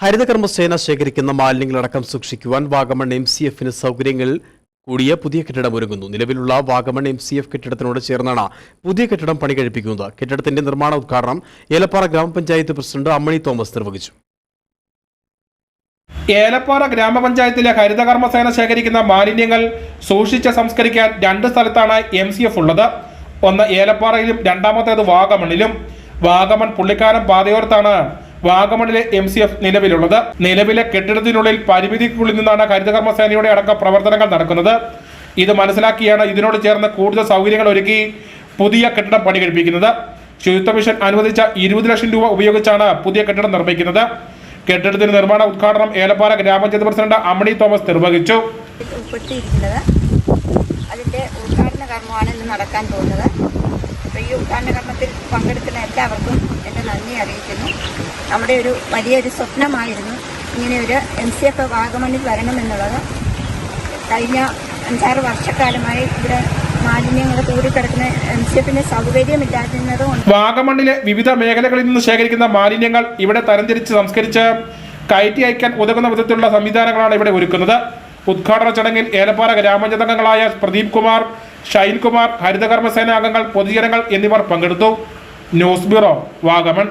ഹരിതകർമ്മസേന ശേഖരിക്കുന്ന മാലിന്യങ്ങളടക്കം സൂക്ഷിക്കുവാൻ വാഗമൺ എം സി എഫിന് സൗകര്യങ്ങൾ കൂടിയ പുതിയ കെട്ടിടം ഒരുങ്ങുന്നു. നിലവിലുള്ള വാഗമൺ എം സി എഫ് കെട്ടിടത്തിനോട് ചേർന്നാണ് പുതിയ കെട്ടിടം പണി കഴിപ്പിക്കുന്നത്. കെട്ടിടത്തിന്റെ നിർമ്മാണ ഉദ്ഘാടനം ഏലപ്പാറ ഗ്രാമപഞ്ചായത്ത് പ്രസിഡന്റ് അമ്മണി തോമസ് നിർവഹിച്ചു. ഏലപ്പാറ ഗ്രാമപഞ്ചായത്തിലെ ഹരിതകർമ്മസേന ശേഖരിക്കുന്ന മാലിന്യങ്ങൾ സൂക്ഷിച്ച് സംസ്കരിക്കാൻ രണ്ട് സ്ഥലത്താണ് എം സി എഫ് ഉള്ളത്. ഒന്ന് ഏലപ്പാറയിലും രണ്ടാമത്തേത് വാഗമണിലും. വാഗമൺ പുള്ളിക്കാനം പാതയോരത്താണ് വാഗമണിലെ എം സി എഫ് നിലവിലുള്ളത്. നിലവിലെ കെട്ടിടത്തിനുള്ളിൽ പരിമിതിക്കുള്ളിൽ നിന്നാണ് ഹരിതകർമ്മ സേനയുടെ അടക്കം പ്രവർത്തനങ്ങൾ നടക്കുന്നത്. ഇത് മനസ്സിലാക്കിയാണ് ഇതിനോട് ചേർന്ന് കൂടുതൽ സൗകര്യങ്ങൾ ഒരുക്കി പുതിയ കെട്ടിടം പണി കഴിപ്പിക്കുന്നത് ശുചിത്വ മിഷൻ അനുവദിച്ച ഇരുപത് ലക്ഷം രൂപ ഉപയോഗിച്ചാണ് പുതിയ കെട്ടിടം നിർമ്മിക്കുന്നത്. കെട്ടിടത്തിന്റെ നിർമ്മാണ ഉദ്ഘാടനം ഏലപ്പാറ ഗ്രാമപഞ്ചായത്ത് പ്രസിഡന്റ് അമ്മണി തോമസ് നിർവഹിച്ചു. അതിന്റെ ഉദ്ഘാടന കർമ്മമാണ് ഇന്ന് നടക്കാൻ പോകുന്നത്. ഈ ഉദ്ഘാടന കർമ്മത്തിൽ പങ്കെടുക്കുന്ന എല്ലാവർക്കും എന്റെ നന്ദി അറിയിക്കുന്നു. നമ്മുടെ ഒരു വലിയൊരു സ്വപ്നമായിരുന്നു ഇങ്ങനെ ഒരു എം സി എഫ് വാഗമണ്ണിൽ വരണമെന്നുള്ളത്. കഴിഞ്ഞ അഞ്ചാറ് വർഷക്കാലമായി ഇവിടെ വാഗമണ്ണിലെ വിവിധ മേഖലകളിൽ നിന്ന് ശേഖരിക്കുന്ന മാലിന്യങ്ങൾ ഇവിടെ തരംതിരിച്ച് സംസ്കരിച്ച് കയറ്റി അയക്കാൻ ഉതകുന്ന വിധത്തിലുള്ള സംവിധാനങ്ങളാണ് ഇവിടെ ഒരുക്കുന്നത്. ഉദ്ഘാടന ചടങ്ങിൽ ഏലപ്പാറ ഗ്രാമജനങ്ങളായ പ്രദീപ് കുമാർ ഷൈൻ കുമാർ ഹരിതകർമ്മസേന അംഗങ്ങൾ പൊതുജനങ്ങൾ എന്നിവർ പങ്കെടുത്തു. News bureau Vagamon.